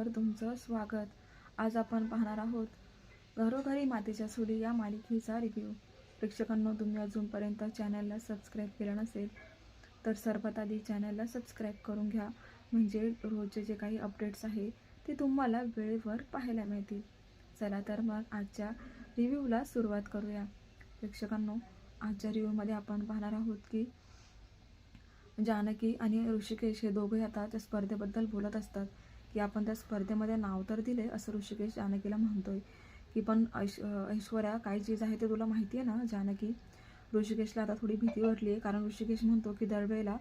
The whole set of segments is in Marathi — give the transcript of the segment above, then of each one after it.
तर तुमचं स्वागत. आज आपण पाहणार आहोत घरोघरी मातीच्या सुली या मालिकेचा रिव्ह्यू प्रेक्षकांनो तुम्ही अजूनपर्यंत चॅनलला सबस्क्राईब केलं नसेल तर सर्वात आधी चॅनलला सबस्क्राईब करून घ्या. म्हणजे रोजचे जे काही अपडेट्स आहे ते तुम्हाला वेळेवर पाहायला मिळतील. चला तर मग आजच्या रिव्ह्यूला सुरुवात करूया. प्रेक्षकांनो आजच्या रिव्ह्यूमध्ये आपण पाहणार आहोत की जानकी आणि ऋषिकेश हे दोघे आता त्या स्पर्धेबद्दल बोलत असतात. की आपण त्या स्पर्धेमध्ये नाव तर दिले असं ऋषिकेश जानकीला म्हणतोय. की पण ऐश ऐश्वर्या काय चीज आहे ते तुला माहिती आहे ना जानकी? ऋषिकेशला आता थोडी भीती वाटली आहे कारण ऋषिकेश म्हणतो की दरवेळेला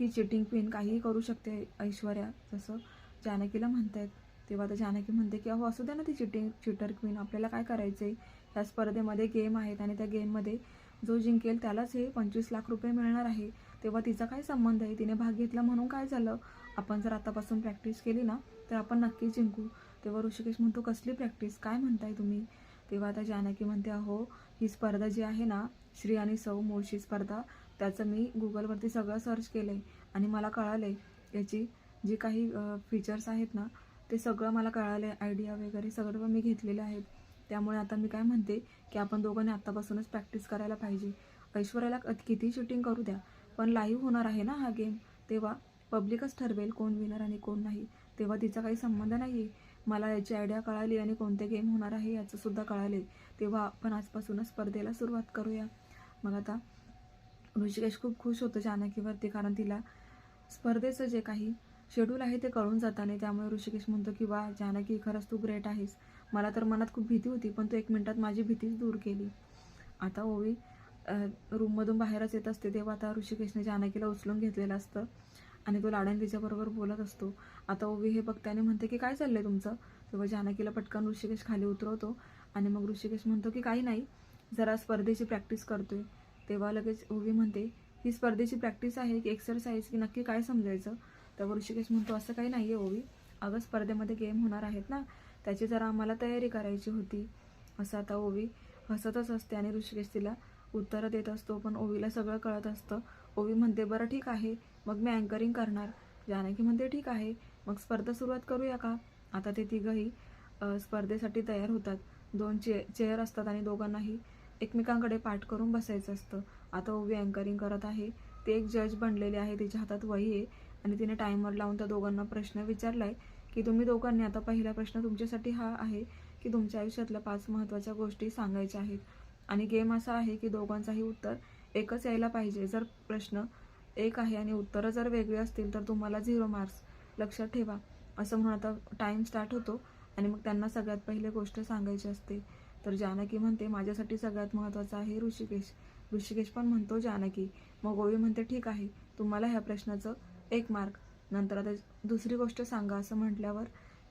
ही चिटिंग क्वीन काहीही करू शकते ऐश्वर्या जसं जानकीला म्हणतायत. तेव्हा तर जानकी म्हणते की अहो असू द्या ना ती चिटिंग चिटर क्वीन आपल्याला काय करायचं आहे ह्या स्पर्धेमध्ये गेम आहेत आणि त्या गेममध्ये जो जिंकेल त्यालाच हे पंचवीस लाख रुपये मिळणार आहे. तेव्हा तिचा काय संबंध आहे? तिने भाग घेतला म्हणून काय झालं? आपण जर आतापासून प्रॅक्टिस केली ना तर आपण नक्कीच जिंकू. तेव्हा ऋषिकेश म्हणतो कसली प्रॅक्टिस काय म्हणताय तुम्ही? तेव्हा आता जानकी म्हणते अहो ही स्पर्धा जी आहे ना श्री आणि सौ मोळशी स्पर्धा त्याचं मी गुगलवरती सगळं सर्च केलं आहे आणि मला कळालं आहे याची जी काही फीचर्स आहेत ना ते सगळं मला कळालं आहे आयडिया वगैरे सगळं मी घेतलेले आहेत. त्यामुळे आता मी काय म्हणते की आपण दोघांनी आत्तापासूनच प्रॅक्टिस करायला पाहिजे. ऐश्वर्याला किती शूटिंग करू द्या पण लाईव्ह होणार आहे ना हा गेम तेव्हा पब्लिकच ठरवेल कोण विनर आणि कोण नाही. तेव्हा तिचा काही संबंध नाही आहे मला याची आयडिया कळाली आणि कोणते गेम होणार आहे याचंसुद्धा कळाले. तेव्हा आपण आजपासूनच स्पर्धेला सुरुवात करूया. मग आता ऋषिकेश खूप खुश होतं जानकीवरती कारण तिला स्पर्धेचं जे काही शेड्यूल आहे ते कळून जाताने त्यामुळे ऋषिकेश म्हणतो की वा जानकी खरंच तू ग्रेट आहेस. मला तर मनात खूप भीती होती पण तो एक मिनटात माझी भीतीच दूर केली. आता ओवी रूममधून बाहेरच येत असते तेव्हा आता ऋषिकेशने जानकीला उचलून घेतलेलं असतं आणि तो लाडाने तिच्याबरोबर बोलत असतो. आता ओवी हे बघताने म्हणते की काय चाललंय तुमचं? तेव्हा जानकीला पटकन ऋषिकेश खाली उतरवतो आणि मग ऋषिकेश म्हणतो की काही नाही जरा स्पर्धेची प्रॅक्टिस करतोय. तेव्हा लगेच ओवी म्हणते ही स्पर्धेची प्रॅक्टिस आहे की एक्सरसाइज की नक्की काय समजायचं? तेव्हा ऋषिकेश म्हणतो असं काही नाही आहे ओवी. अगं स्पर्धेमध्ये गेम होणार आहेत ना त्याची जरा आम्हाला तयारी करायची होती. असं आता ओवी हसतच असते आणि ऋषिकेश तिला उत्तरं देत असतो पण ओवीला सगळं कळत असतं. ओवी म्हणते बरं ठीक आहे मग मी अँकरिंग करणार. जानकी म्हणते ठीक आहे मग स्पर्धा सुरुवात करूया का? आता ते तिघंही स्पर्धेसाठी तयार होतात. दोन चे चेअर असतात आणि दोघांनाही एकमेकांकडे पाठ करून बसायचं असतं. आता ओवी अँकरिंग करत आहे. ते एक जज बनलेले आहे तिच्या हातात वही आहे आणि तिने टायमर लावून त्या दोघांना प्रश्न विचारला आहे की तुम्ही दोघांनी आता पहिला प्रश्न तुमच्यासाठी हा आहे की तुमच्या आयुष्यातल्या पाच महत्त्वाच्या गोष्टी सांगायच्या आहेत. आणि गेम असा आहे की दोघांचाही उत्तर एकच यायला पाहिजे. जर प्रश्न एक आहे आणि उत्तरं जर वेगळी असतील तर तुम्हाला झिरो मार्क्स लक्षात ठेवा असं म्हणून आता टाईम स्टार्ट होतो आणि मग त्यांना सगळ्यात पहिले गोष्ट सांगायची असते. तर जानकी म्हणते माझ्यासाठी सगळ्यात महत्त्वाचं आहे ऋषिकेश. ऋषिकेश पण म्हणतो जानकी. मग गोवी म्हणते ठीक आहे तुम्हाला ह्या प्रश्नाचं एक मार्क नंतर आता दुसरी गोष्ट सांगा असं म्हटल्यावर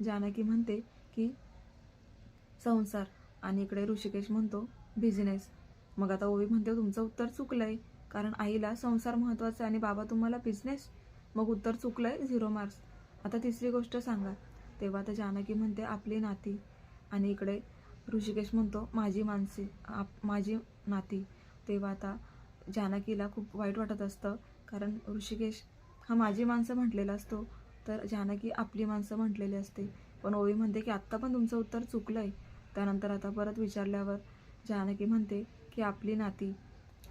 जानकी म्हणते की संसार आणि इकडे ऋषिकेश म्हणतो बिझनेस मग आता ओवी म्हणते तुमचं उत्तर चुकलं आहे कारण आईला संसार महत्त्वाचा आणि बाबा तुम्हाला बिझनेस मग उत्तर चुकलं आहे झिरो मार्क्स आता तिसरी गोष्ट सांगा. तेव्हा तर जानकी म्हणते आपली नाती आणि इकडे ऋषिकेश म्हणतो माझी माणसे आप माझी नाती. तेव्हा आता जानकीला खूप वाईट वाटत असतं कारण ऋषिकेश हा माझी माणसं म्हटलेला असतो. तर जानकी आपली माणसं म्हटलेली असते. पण ओवी म्हणते की आत्ता पण तुमचं उत्तर चुकलं आहे त्यानंतर आता परत विचारल्यावर जानकी म्हणते की आपली नाती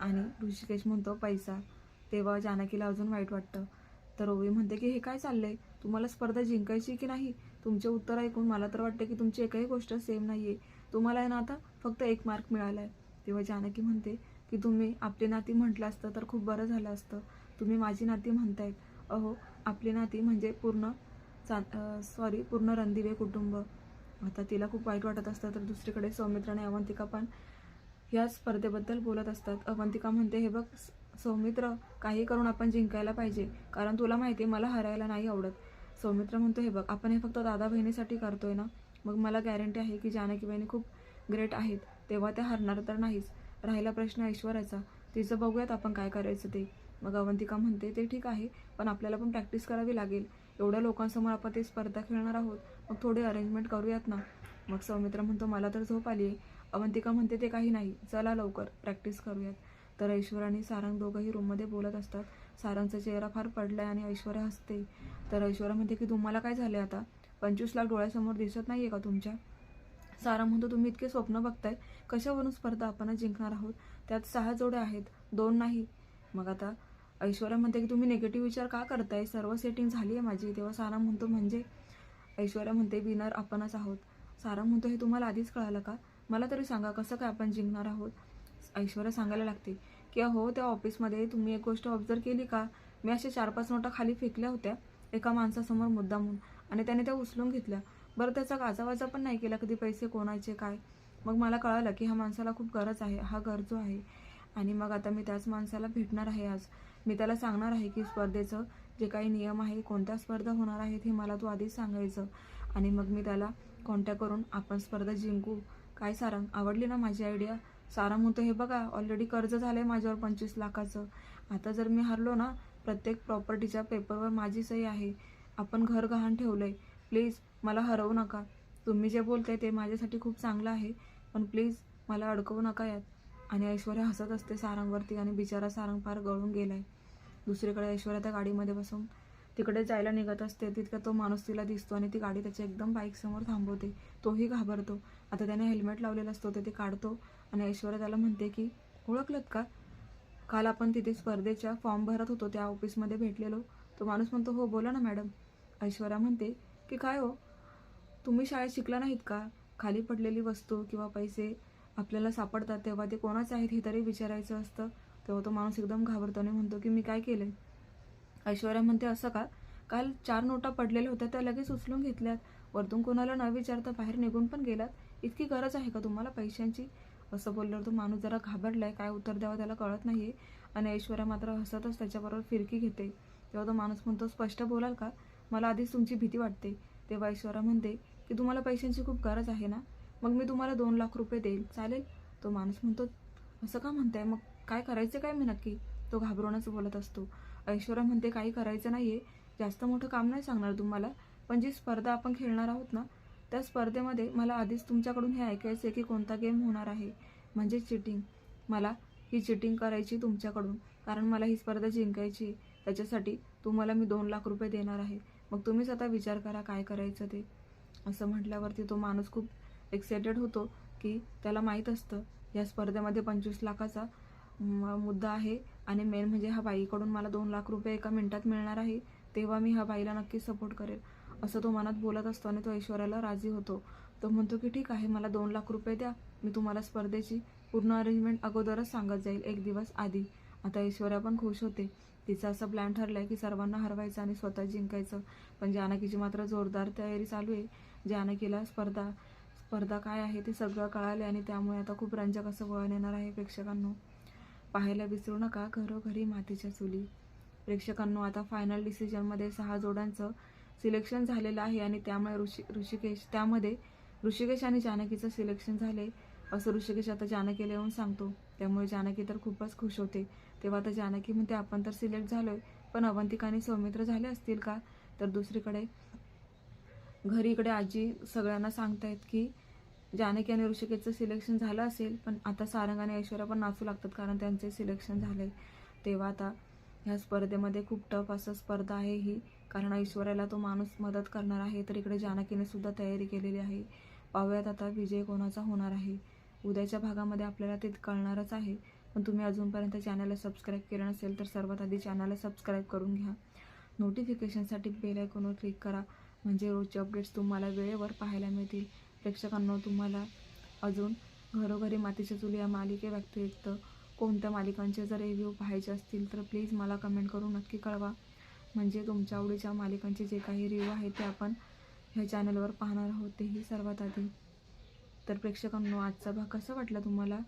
आणि ऋषिकेश म्हणतो पैसा. तेव्हा जानकीला अजून वाईट वाटतं. तर ओवी म्हणते की हे काय चाललंय? तुम्हाला स्पर्धा जिंकायची की नाही? तुमचे उत्तर ऐकून मला तर वाटतं की तुमची एकही गोष्ट सेम नाही आहे तुम्हाला आहे ना आता फक्त एक मार्क मिळाला आहे तेव्हा जानकी म्हणते की तुम्ही आपली नाती म्हटलं असतं तर खूप बरं झालं असतं. तुम्ही माझी नाती म्हणतायत. अहो आपली नाती म्हणजे पूर्ण चा सॉरी पूर्ण रणदिवे कुटुंब. आता तिला खूप वाईट वाटत असतं तर दुसरीकडे सौमित्र आणि अवंतिका पण या स्पर्धेबद्दल बोलत असतात. अवंतिका म्हणते हे बघ सौमित्र काही करून आपण जिंकायला पाहिजे कारण तुला माहिती आहे मला हरायला नाही आवडत. सौमित्र म्हणतो हे बघ आपण हे फक्त दादा बहिणीसाठी करतोय ना? मग मला गॅरंटी आहे की जानकी बहिणी खूप ग्रेट आहेत तेव्हा त्या हरणार तर नाहीच. राहिला प्रश्न ऐश्वर्याचा तिचं बघूयात आपण काय करायचं ते. मग अवंतिका म्हणते ते ठीक आहे पण आपल्याला पण प्रॅक्टिस करावी लागेल. एवढ्या लोकांसमोर आपण ते स्पर्धा खेळणार आहोत. मग थोडी अरेंजमेंट करूयात ना. मग सौमित्र म्हणतो मला तर झोप आली आहे. अवंतिका म्हणते ते काही नाही. चला लवकर प्रॅक्टिस करूयात. तर ऐश्वर आणि सारंग दोघंही रूममध्ये बोलत असतात. सारंगचा चेहरा फार पडला आहे आणि ऐश्वर्या हसते. तर ऐश्वर्या म्हणते की तुम्हाला काय झाले आता? पंचवीस लाख डोळ्यासमोर दिसत नाही आहे का तुमच्या? सारा म्हणतो तुम्ही इतके स्वप्न बघताय. कशावरून स्पर्धा आपण जिंकणार आहोत? त्यात सहा जोड्या आहेत. दोन नाही. मग आता ऐश्वर्या म्हणते की तुम्ही नेगेटिव्ह विचार का करताय? सर्व सेटिंग झाली आहे माझी. तेव्हा सारा म्हणतो म्हणजे ऐश्वर्या म्हणते विनर आपणच आहोत. सारा म्हणतो हे तुम्हाला आधीच कळालं का? मला तरी सांगा कसं काय आपण जिंकणार आहोत? ऐश्वर्या सांगायला लागते की हो त्या ऑफिसमध्ये तुम्ही एक गोष्ट ऑब्झर्व केली का? मी अशा चार पाच नोटा खाली फेकल्या होत्या एका माणसासमोर मुद्दामून आणि त्याने त्या उचलून घेतल्या. बरं त्याचा गाजावाजा पण नाही केला कधी पैसे कोणाचे काय? मग मला कळालं की ह्या माणसाला खूप गरज आहे. हा गरजू आहे. आणि मग आता मी त्याच माणसाला भेटणार आहे आज. मी त्याला सांगणार आहे की स्पर्धेचं जे काही नियम आहे कोणत्या स्पर्धा होणार आहेत हे मला तू आधीच सांगायचं. आणि मग मी त्याला कॉन्टॅक्ट करून आपण स्पर्धा जिंकू. काय सारंग? आवडली ना माझी आयडिया सारंग म्हणतो हे बघा ऑलरेडी कर्ज झालं आहे माझ्यावर पंचवीस लाखाचं. आता जर मी हरलो ना प्रत्येक प्रॉपर्टीच्या पेपरवर माझी सही आहे. आपण घर गहाण ठेवलं आहे प्लीज मला हरवू नका. तुम्ही जे बोलताय ते माझ्यासाठी खूप चांगलं आहे. पण प्लीज मला अडकवू नका यात. आणि ऐश्वर्या हसत असते सारंगवरती आणि बिचारा सारंग फार गळून गेला आहे दुसरीकडे ऐश्वर्या त्या गाडीमध्ये बसून तिकडे जायला निघत असते. तितका तो माणूस तिला दिसतो आणि ती गाडी त्याच्या एकदम बाईकसमोर थांबवते. तोही घाबरतो. आता त्याने हेल्मेट लावलेला असतो ते ते काढतो आणि ऐश्वर्या त्याला म्हणते की ओळखलत का? काल आपण तिथे स्पर्धेच्या फॉर्म भरत होतो त्या ऑफिसमध्ये भेटलेलो. तो माणूस म्हणतो हो बोला ना मॅडम ऐश्वर्या म्हणते की काय हो? तुम्ही शाळेत शिकला नाहीत का? खाली पडलेली वस्तू किंवा पैसे आपल्याला सापडतात तेव्हा ते कोणाचे आहेत हे तरी विचारायचं असतं. तेव्हा तो माणूस एकदम घाबरतो आणि म्हणतो की मी काय केलं ऐश्वर्या म्हणते असं का? काल चार नोटा पडलेल्या होत्या त्या लगेच उचलून घेतल्यात. वरतून कोणाला न विचारता बाहेर निघून पण गेलात. इतकी गरज आहे का तुम्हाला पैशांची? असं बोलल्यावर तो माणूस जरा घाबरलाय. काय उत्तर द्यावं त्याला कळत नाही आणि ऐश्वर्या मात्र हसतच त्याच्याबरोबर फिरकी घेते. तेव्हा तो माणूस म्हणतो स्पष्ट बोलाल का? मला आधीच तुमची भीती वाटते. तेव्हा ऐश्वर्या म्हणते की तुम्हाला पैशांची खूप गरज आहे ना? मग मी तुम्हाला दोन लाख रुपये देईल. चालेल? तो माणूस म्हणतो असं का म्हणताय? मग काय करायचं काय मी नक्की? तो घाबरूनच बोलत असतो. ऐश्वर्या म्हणते काही करायचं नाही आहे जास्त मोठं काम नाही सांगणार तुम्हाला. पण जी स्पर्धा आपण खेळणार आहोत ना त्या स्पर्धेमध्ये मला आधीच तुमच्याकडून हे ऐकायचं आहे की कोणता गेम होणार आहे. म्हणजे चिटिंग. मला ही चिटिंग करायची तुमच्याकडून. कारण मला ही स्पर्धा जिंकायची आहे. त्याच्यासाठी तुम्हाला मी दोन लाख रुपये देणार आहे. मग तुम्हीच आता विचार करा काय करायचं ते. असं म्हटल्यावरती तो माणूस खूप एक्सायटेड होतो की त्याला माहीत असतं. या स्पर्धेमध्ये पंचवीस लाखाचा मुद्दा आहे आणि मेन म्हणजे हा बाईकडून मला दोन लाख रुपये एका मिनिटात मिळणार आहे तेव्हा मी ह्या बाईला नक्की सपोर्ट करेल. असं तो मनात बोलत असतो आणि तो ऐश्वर्याला राजी होतो. तो म्हणतो की ठीक आहे मला दोन लाख रुपये द्या मी तुम्हाला स्पर्धेची पूर्ण अरेंजमेंट अगोदरच सांगत जाईल एक दिवस आधी. आता ऐश्वर्या पण खुश होते. तिचा असं प्लॅन ठरलाय की सर्वांना हरवायचं आणि स्वतः जिंकायचं. पण जानकीची मात्र जोरदार तयारी चालू आहे. जानकीला स्पर्धा स्पर्धा काय आहे ते सगळं कळाले आणि त्यामुळे आता खूप रंजक असं वळण येणार आहे प्रेक्षकांनो. पाहायला विसरू नका घरोघरी मातीच्या चुली. प्रेक्षकांनो आता फायनल डिसिजनमध्ये सहा जोड्यांचं सिलेक्शन झालेलं आहे आणि त्यामुळे ऋषी ऋषिकेश त्यामध्ये ऋषिकेश आणि जानकीचं सिलेक्शन झाले असं ऋषिकेश आता जानकीला येऊन सांगतो. त्यामुळे जानकी तर खूपच खुश होते. तेव्हा आता जानकी म्हणते आपण तर सिलेक्ट झालोय पण अवंतिका आणि सौमित्र झाले असतील का? तर दुसरीकडे घरी इकडे आजी सगळ्यांना सांगतायत की जानकी आणि ऋषिकेचं सिलेक्शन झालं असेल पण आता सारंग आणि ऐश्वर्या पण नाचू लागतात कारण त्यांचे सिलेक्शन झाले. तेव्हा आता ह्या स्पर्धेमध्ये खूप टफ असं स्पर्धा आहे ही. कारण ऐश्वर्याला तो माणूस मदत करणार आहे तर इकडे जानकीने सुद्धा तयारी केलेली आहे. पाहूयात आता विजय कोणाचा होणार आहे. उद्याच्या भागामध्ये आपल्याला ते कळणारच आहे. पण तुम्ही अजूनपर्यंत चॅनलला सबस्क्राईब केलं नसेल तर सर्वात आधी चॅनलला सबस्क्राईब करून घ्या. नोटिफिकेशनसाठी बेल आयकॉनवर क्लिक करा. म्हणजे रोजचे अपडेट्स तुम्हाला वेळेवर पाहायला मिळतील. प्रेक्षकांना तुम्हाला अजून घरोघरी मातीच्या चुली या मालिकेव्यतिरिक्त कोणत्या मालिकांचे जर रिव्ह्यू पाहायचे असतील तर प्लीज मला कमेंट करून नक्की कळवा. म्हणजे तुमच्या आवडीच्या मालिकांचे जे काही रिव्ह्यू आहेत ते आपण ह्या चॅनलवर पाहणार आहोत तेही सर्वात आधी. तर प्रेक्षकांनो आजचा भाग कसा वाटला तुम्हाला?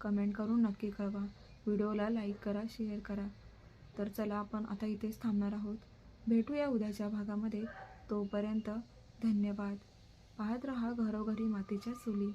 कमेंट करून नक्की कळवा. व्हिडिओला लाईक करा शेअर करा. तर चला आपण आता इथेच थांबणार आहोत. भेटूया उद्याच्या भागामध्ये. तोपर्यंत धन्यवाद. पाहत रहा घरोघरी मातीच्या चुली.